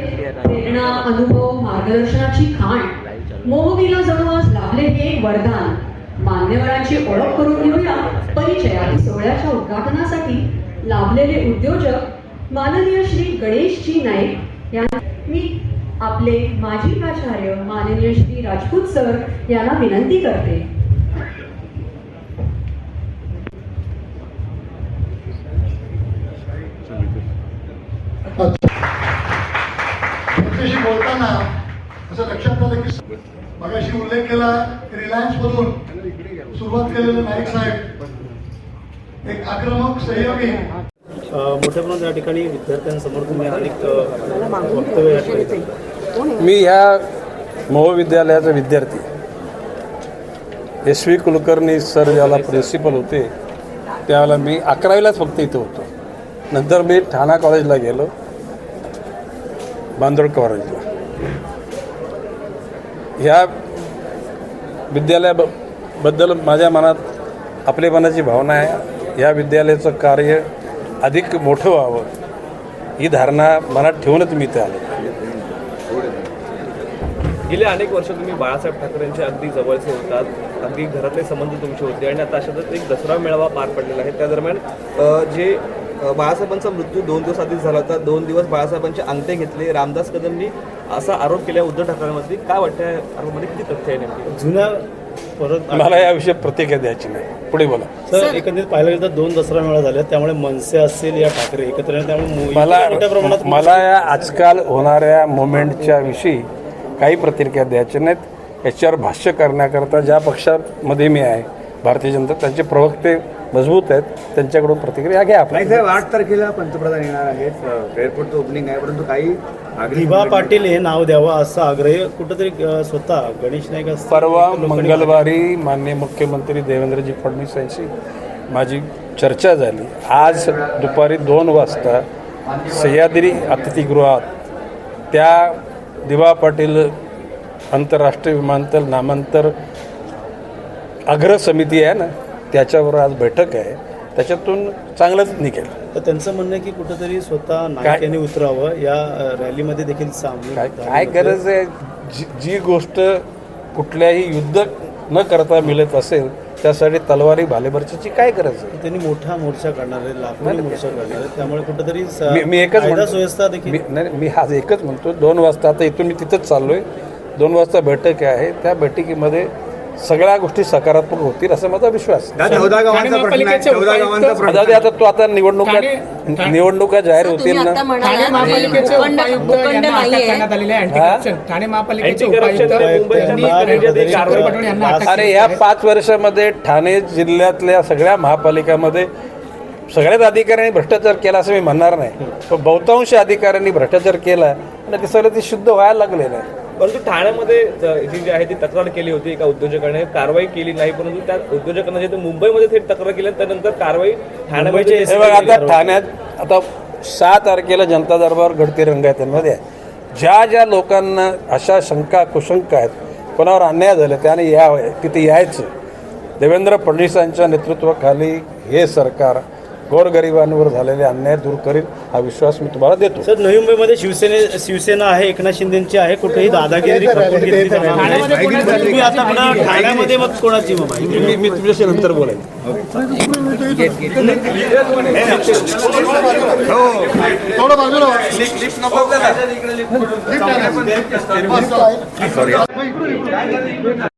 प्रेरणा अनुभव मार्गदर्शनाची खाण. मोहविला जणू आज लाभले हे एक वरदान. मान्यवरांची ओळख करून घेऊया परिचयात सोहळ्याच्या उद्घाटनासाठी लाभलेले उद्योजक माननीय श्री गणेशजी नाईक यांना मी आपले माजी प्राचार्य माननीय श्री राजपूत सर यांना विनंती करते. तुमच्याशी बोलताना असं लक्षात आलं की मगाशी उल्लेख केला रिलायन्स मधून सुरुवात केलेलं नाईक साहेब. एक आक्रमक सहयोगी. मोठ्या प्रमाणात या ठिकाणी विद्यार्थ्यांसमोर तुम्ही अनेक वक्तव्य. मी ह्या महाविद्यालयाचा विद्यार्थी. एस व्ही कुलकर्णी सर ज्याला प्रिन्सिपल होते त्यावेळेला मी अकरावीलाच फक्त इथं होतो. नंतर मी ठाणा कॉलेजला गेलो. बांदोड कॉलेजला ह्या विद्यालयाबद्दल माझ्या मनात आपलेपणाची भावना आहे. या विद्यालयाचं कार्य अधिक मोठं व्हावं ही धारणा मनात ठेवूनच मी इथे आलो. गेले अनेक वर्ष तुम्ही बाळासाहेब ठाकरेंच्या अगदी जवळचे होतात. अगदी घरातले संबंध तुमचे होते आणि आता अशातच एक दसरा मेळावा पार पडलेला आहे. त्या दरम्यान जे बाळासाहेबांचा मृत्यू दोन दिवस आधीच झाला होता. दोन दिवस बाळासाहेबांचे अंत्य घेतले. रामदास कदमनी असा आरोप केला उद्धव ठाकरेंवरती. काय वाटतं या आरोपमध्ये? किती तथ्य आहे नेमकी? जुन्या परत मला याविषयी प्रतिक्रिया द्यायची नाही. पुढे बोला. सर एकंदरीत पाहायला गेलं तर दोन दसरा मेळा झाले त्यामुळे मनसे असेल या ठाकरे एकत्र त्यामुळे मला इतक्या मोठ्या प्रमाणात मला या आजकाल होणाऱ्या मुवमेंटच्या विषयी काही प्रतिक्रिया द्यायच्या नाहीत. याच्यावर भाष्य करण्याकरता ज्या पक्षामध्ये मी आहे भारतीय जनता त्यांचे प्रवक्ते मजबूत आहेत. त्यांच्याकडून प्रतिक्रिया घ्या आपण. नाही साहेब आठ तारखेला पंतप्रधान येणार आहेत. एअरपोर्टचं ओपनिंग आहे. परंतु काही दिवा पाटील हे नाव द्यावं असा आग्रह कुठंतरी स्वतः गणेश नाईक परवा मंगळवारी माननीय मुख्यमंत्री देवेंद्रजी फडणवीस यांची माझी चर्चा झाली. आज दुपारी दोन वाजता सह्याद्री अतिथीगृहात त्या दिवा पाटील आंतरराष्ट्रीय विमानतळ नामांतर अग्र समिती आहे ना त्याच्यावर आज बैठक आहे. त्याच्यातून चांगलंच निघेल. तर त्यांचं म्हणणं आहे की कुठंतरी स्वतः नाईक यांनी उतरावं. या रॅलीमध्ये देखील सामील काय. गरज आहे? जी जी गोष्ट कुठल्याही युद्ध न करता मिळत असेल त्यासाठी तलवारी भालेबरची काय गरज आहे? त्यांनी मोठा मोर्चा काढणार आहे लाखोनी मोर्चा काढणार आहे. त्यामुळे कुठंतरी मी मी एकच म्हणतो सुव्यवस्था देखील नाही मी आज एकच म्हणतो. दोन वाजता आता इथून मी तिथंच चाललोय. दोन वाजता बैठक आहे. त्या बैठकीमध्ये सगळ्या गोष्टी सकारात्मक होतील असा माझा विश्वास. चौदा गावांचा प्रश्न आहे चौदा गावांचा प्रश्न आता ते आता तो आता निवडणुका निवडणुका जाहीर होतील ना? ठाणे महापालिकेचे उपायुक्त यांना अटक करण्यात आलेले आहे अँटी करप्शन ठाणे महापालिकेचे अँटी करप्शन उपायुक्त ते मुंबईच्या त्यांना महानगरपालिकेत कुठेतरी कारवाई पाठवून यांना अटक अरे केली या आहे. पाच वर्षामध्ये ठाणे जिल्ह्यातल्या सगळ्या महापालिकामध्ये सगळ्याच अधिकाऱ्यांनी भ्रष्टाचार केला असं मी म्हणणार नाही. पण बहुतांश अधिकाऱ्यांनी भ्रष्टाचार केला आणि ते सगळं ते शुद्ध व्हायला लागलेलं आहे. परंतु ठाण्यामध्ये ज- जी जी आहे ती तक्रार केली होती एका उद्योजकाने कारवाई केली नाही परंतु त्या उद्योजकांना जे ते मुंबईमध्ये थेट तक्रार केली त्यानंतर कारवाई ठाण्यामध्ये हे आता ठाण्यात आता सहा तारखेला जनता दरबार गडती रंगायतांमध्ये आहे. ज्या ज्या लोकांना अशा शंका कुशंका आहेत कोणावर अन्याय झाले त्याने या तिथे यायचं. देवेंद्र फडणवीसांच्या नेतृत्वाखाली हे सरकार गोरगरिबांवर झालेले अन्याय दूर करील हा विश्वास मी तुम्हाला देतो. सर नवी मुंबईमध्ये शिवसेने शिवसेना आहे एकनाथ शिंदेची आहे कुठेही दादागिरी खपवून घेतली जाणार नाही. तुम्ही आता पुन्हा ठाण्यामध्ये मग कोणाची मग माहिती मी मी तुमच्याशी नंतर बोलेन. थोडं बाजूला. व्हा.